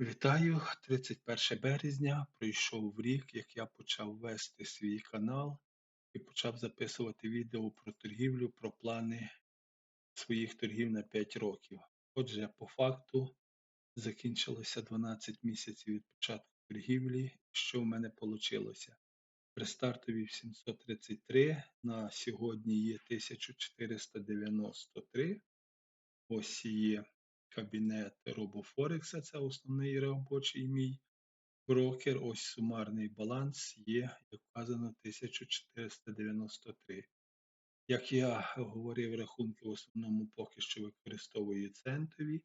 Вітаю! 31 березня. Пройшов рік, як я почав вести свій канал і почав записувати відео про торгівлю, про плани своїх торгів на 5 років. Отже, по факту закінчилося 12 місяців від початку торгівлі. Що в мене вийшло? При стартові 733 на сьогодні є 1493. Ось є кабінет RoboForex, це основний робочий мій брокер. Ось сумарний баланс є, як вказано, 1493. Як я говорив, рахунки в основному поки що використовую центові,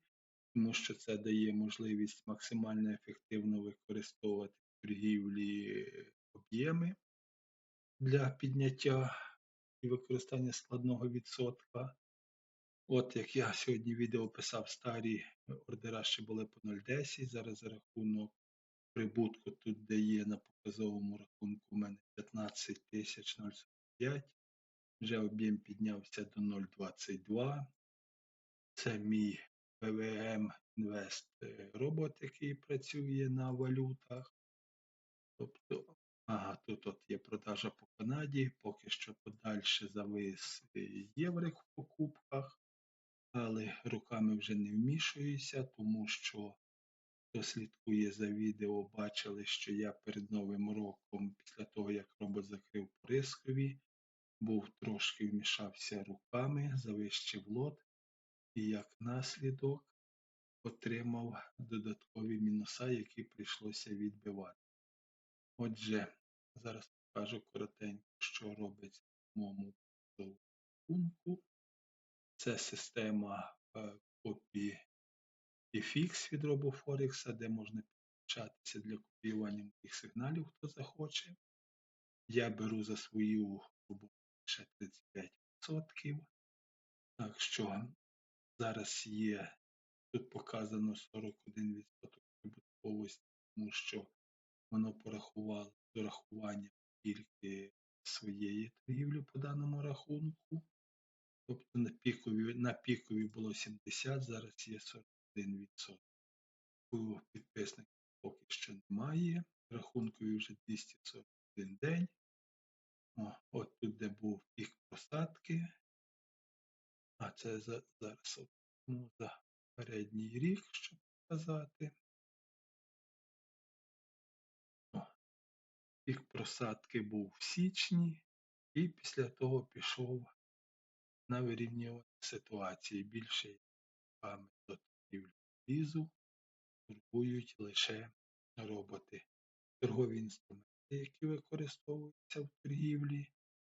тому що це дає можливість максимально ефективно використовувати в торгівлі об'єми для підняття і використання складного відсотка. От як я сьогодні відео писав, старі ордера ще були по 0,10. Зараз за рахунок прибутку тут дає на показовому рахунку у мене 15 тисяч 0,45. Вже об'єм піднявся до 0,22. Це мій PVM Invest робот, який працює на валютах. Тобто, ага, тут от є продажа по Канаді, поки що подальше завис єврик в покупках але руками вже не вмішуюся, тому що хто слідкує за відео, бачили, що я перед Новим роком, після того, як робот закрив порискові, був трошки вмішався руками, завищив лот, і як наслідок отримав додаткові мінуса, які прийшлося відбивати. Отже, зараз покажу коротенько, що робиться в моєму пункту. Це система е, копії FX від RoboForex, де можна підключатися для копіювання моїх сигналів, хто захоче. Я беру за свою роботу ще 35%. Так що зараз є, тут показано 41% прибутковості, тому що воно порахувало з урахуванням тільки своєї торгівлі по даному рахунку. Тобто на пікові на пікові було 70, зараз є 41%. У підписників поки що немає. Рахункові вже 241 день. О, От тут, де був пік просадки. А це за, зараз ну, за передній рік, щоб показати. Пік просадки був в січні, і після того пішов на вирівнювання ситуації. Більше до торгівлі візу турбують лише роботи. Торгові інструменти, які використовуються в торгівлі,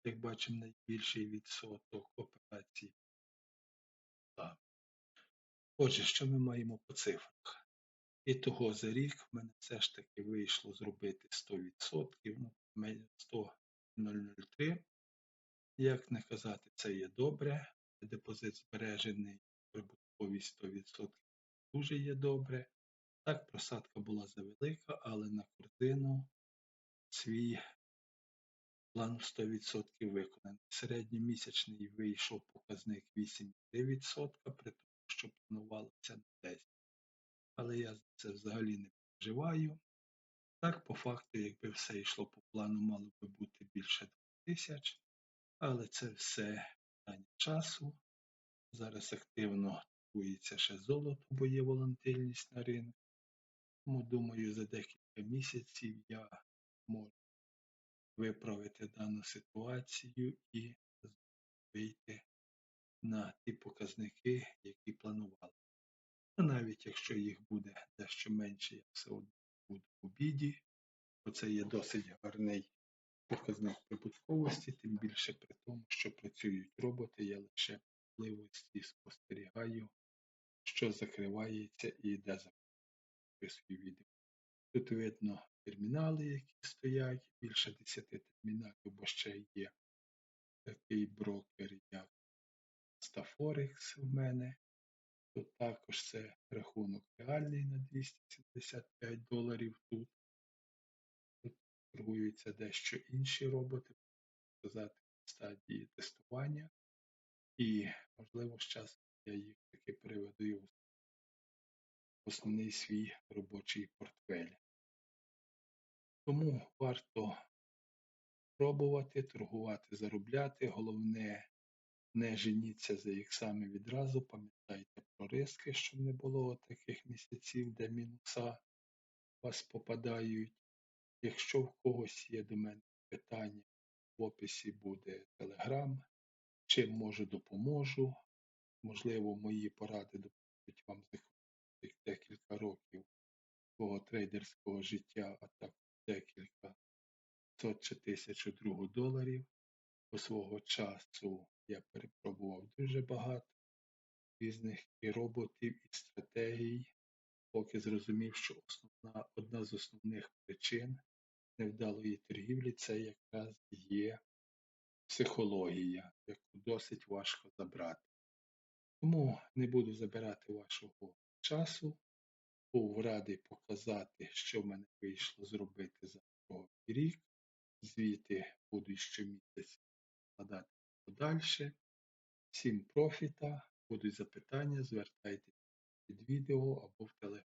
як бачимо, найбільший відсоток операцій. Отже, що ми маємо по цифрах? І того за рік в мене все ж таки вийшло зробити 100%, ну, 100,003. Як не казати, це є добре. Депозит збережений, прибутковість 100% дуже є добре. Так, просадка була завелика, але на корзину свій план 100% виконаний. Середньомісячний вийшов показник 8,3%, при тому, що планувалося на 10%. Але я це взагалі не переживаю. Так, по факту, якби все йшло по плану, мало би бути більше 2000. Але це все питання часу. Зараз активно торгується ще золото, бо є волатильність на ринку. Тому, думаю, за декілька місяців я можу виправити дану ситуацію і вийти на ті показники, які планували. А навіть якщо їх буде дещо менше, я все одно буду в обіді, бо це є досить гарний показник прибутковості, тим більше при тому, що працюють роботи, я лише можливості спостерігаю, що закривається і де записую відео. Тут видно термінали, які стоять, більше 10 терміналів, бо ще є такий брокер, як Staforex в мене. Тут також це рахунок реальний на 275 доларів тут торгуються дещо інші роботи, сказати, в стадії тестування, і, можливо, з часом я їх таки переведу основний свій робочий портфель. Тому варто пробувати, торгувати, заробляти. Головне, не женіться за іксами відразу, пам'ятайте про риски, щоб не було таких місяців, де мінуса у вас попадають. Якщо в когось є до мене питання, в описі буде телеграм, чим можу допоможу. Можливо, мої поради допоможуть вам захопити декілька років свого трейдерського життя, а також декілька сот чи тисячу другу доларів. По свого часу я перепробував дуже багато різних і роботів, і стратегій, поки зрозумів, що основна, одна з основних причин невдалої торгівлі це якраз є психологія, яку досить важко забрати. Тому не буду забирати вашого часу. Був радий показати, що в мене вийшло зробити за другий рік. Звіти буду щомісяця складати подальше. Всім профіта, будуть запитання, звертайтеся під відео або в телеграм.